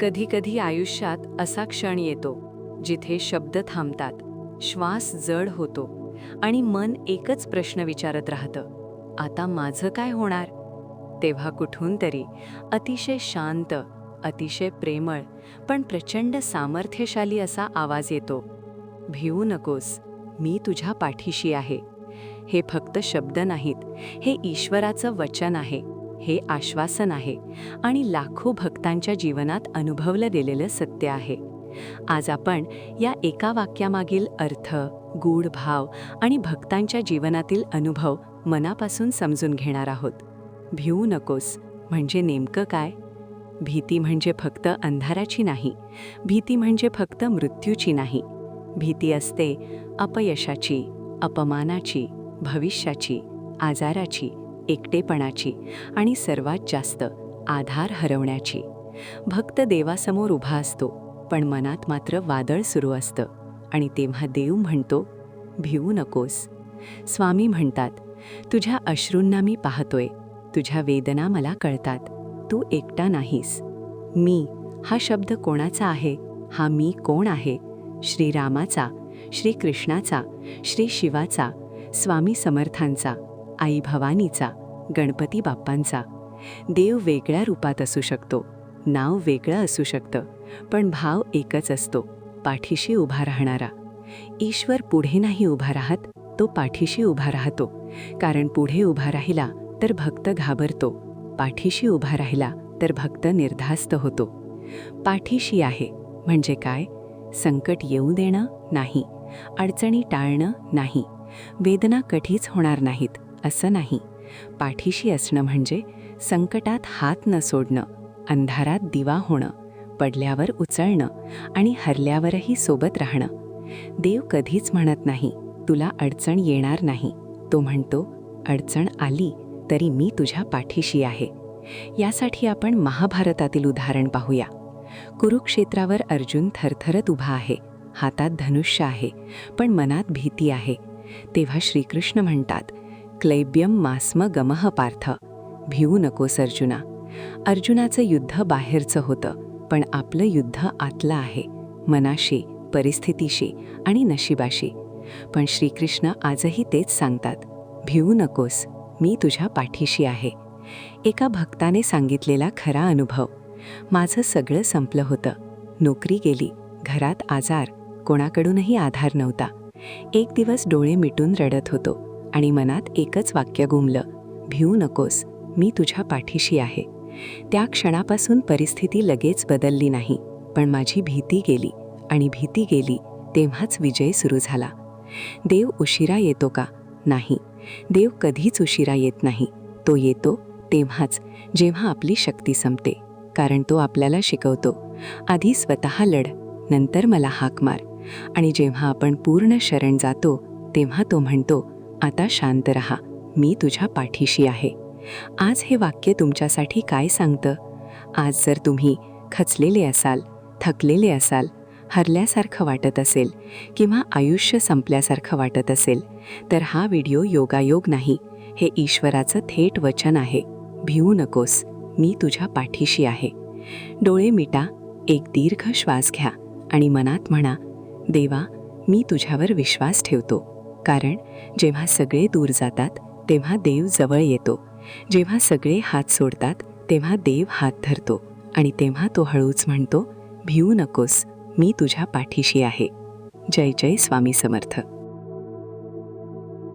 कधीकधी आयुष्यात असा क्षण येतो जिथे शब्द थांबतात श्वास जड होतो आणि मन एकच प्रश्न विचारत राहतं आता माझं काय होणार? तेव्हा कुठून तरी अतिशय शांत अतिशय प्रेमळ पण प्रचंड सामर्थ्यशाली असा आवाज येतो भिवू नकोस मी तुझ्या पाठीशी आहे. हे फक्त शब्द नाहीत हे ईश्वराचं वचन आहे. हे आश्वासन आहे आणि लाखो भक्तांच्या जीवनात अनुभवलं गेलेलं सत्य आहे. आज आपण या एका वाक्यामागील अर्थ गूढ भाव आणि भक्तांच्या जीवनातील अनुभव मनापासून समजून घेणार आहोत. भिवू नकोस म्हणजे नेमकं काय? भीती म्हणजे फक्त अंधाराची नाही भीती म्हणजे फक्त मृत्यूची नाही. भीती असते अपयशाची अपमानाची भविष्याची आजाराची. एकटेपणाची आणि सर्वात जास्त आधार हरवण्याची. भक्त देवासमोर उभा असतो पण मनात मात्र वादळ सुरू असतं आणि तेव्हा देव म्हणतो भिवू नकोस. स्वामी म्हणतात तुझ्या अश्रूंना मी पाहतोय तुझ्या वेदना मला कळतात तू एकटा नाहीस. मी हा शब्द कोणाचा आहे? हा मी कोण आहे? श्रीरामाचा श्रीकृष्णाचा श्री शिवाचा स्वामी समर्थांचा आई भवानीचा गणपती बाप्पांचा. देव वेगळ्या रूपात असू शकतो नाव वेगळं असू शकतं पण भाव एकच असतो पाठीशी उभा राहणारा. ईश्वर पुढे नाही उभा राहत तो पाठीशी उभा राहतो. कारण पुढे उभा राहिला तर भक्त घाबरतो. पाठीशी उभा राहिला तर भक्त निर्धास्त होतो. पाठीशी आहे म्हणजे काय? संकट येऊ देणं नाही अडचणी टाळणं नाही वेदना कधीच होणार नाहीत असं नाही. पाठीशी असणं म्हणजे संकटात हात न सोडणं अंधारात दिवा होणं पडल्यावर उचलणं आणि हरल्यावरही सोबत राहणं. देव कधीच म्हणत नाही तुला अडचण येणार नाही. तो म्हणतो अडचण आली तरी मी तुझ्या पाठीशी आहे. यासाठी आपण महाभारतातील उदाहरण पाहूया. कुरुक्षेत्रावर अर्जुन थरथरत उभा आहे. हातात धनुष्य आहे पण मनात भीती आहे. तेव्हा श्रीकृष्ण म्हणतात क्लैब्यम मास्म गमह पार्थ. भिवू नकोस अर्जुना अर्जुनाचं युद्ध बाहेरचं होतं पण आपलं युद्ध आतलं आहे. मनाशी परिस्थितीशी आणि नशिबाशी. पण श्रीकृष्ण आजही तेच सांगतात भिवू नकोस मी तुझ्या पाठीशी आहे. एका भक्ताने सांगितलेला खरा अनुभव. माझं सगळं संपलं होतं. नोकरी गेली घरात आजार कोणाकडूनही आधार नव्हता. एक दिवस डोळे मिटून रडत होतो. आणि मनात एकच वाक्य घुमलं भिवू नकोस मी तुझ्या पाठीशी आहे. त्या क्षणापासून परिस्थिती लगेच बदलली नाही पण माझी भीती गेली आणि भीती गेली तेव्हाच विजय सुरू झाला. देव उशिरा येतो का? नाही. देव कधीच उशिरा येत नाही. तो येतो तेव्हाच जेव्हा आपली शक्ती संपते कारण तो आपल्याला शिकवतो. आधी स्वतः लढ नंतर मला हाक मार. आणि जेव्हा आपण पूर्ण शरण जातो तेव्हा तो म्हणतो आता शांत रहा. मी तुझ्या पाठीशी आहे. आज हे वाक्य तुमच्यासाठी काय सांगतं? आज जर तुम्ही खचलेले असाल थकलेले असाल हरल्यासारखं वाटत असेल किंवा आयुष्य संपल्यासारखं वाटत असेल तर हा व्हिडिओ योगायोग नाही. हे ईश्वराचं थेट वचन आहे. भिवू नकोस. मी तुझ्या पाठीशी आहे. डोळे मिटा. एक दीर्घ श्वास घ्या आणि मनात म्हणा देवा मी तुझ्यावर विश्वास ठेवतो. कारण जेव्हा सगळे दूर जातात तेव्हा देव जवळ येतो. जेव्हा सगळे हात सोडतात तेव्हा देव हात धरतो. आणि तेव्हा तो हळूच म्हणतो भिवू नकोस मी तुझ्या पाठीशी आहे. जय जय स्वामी समर्थ.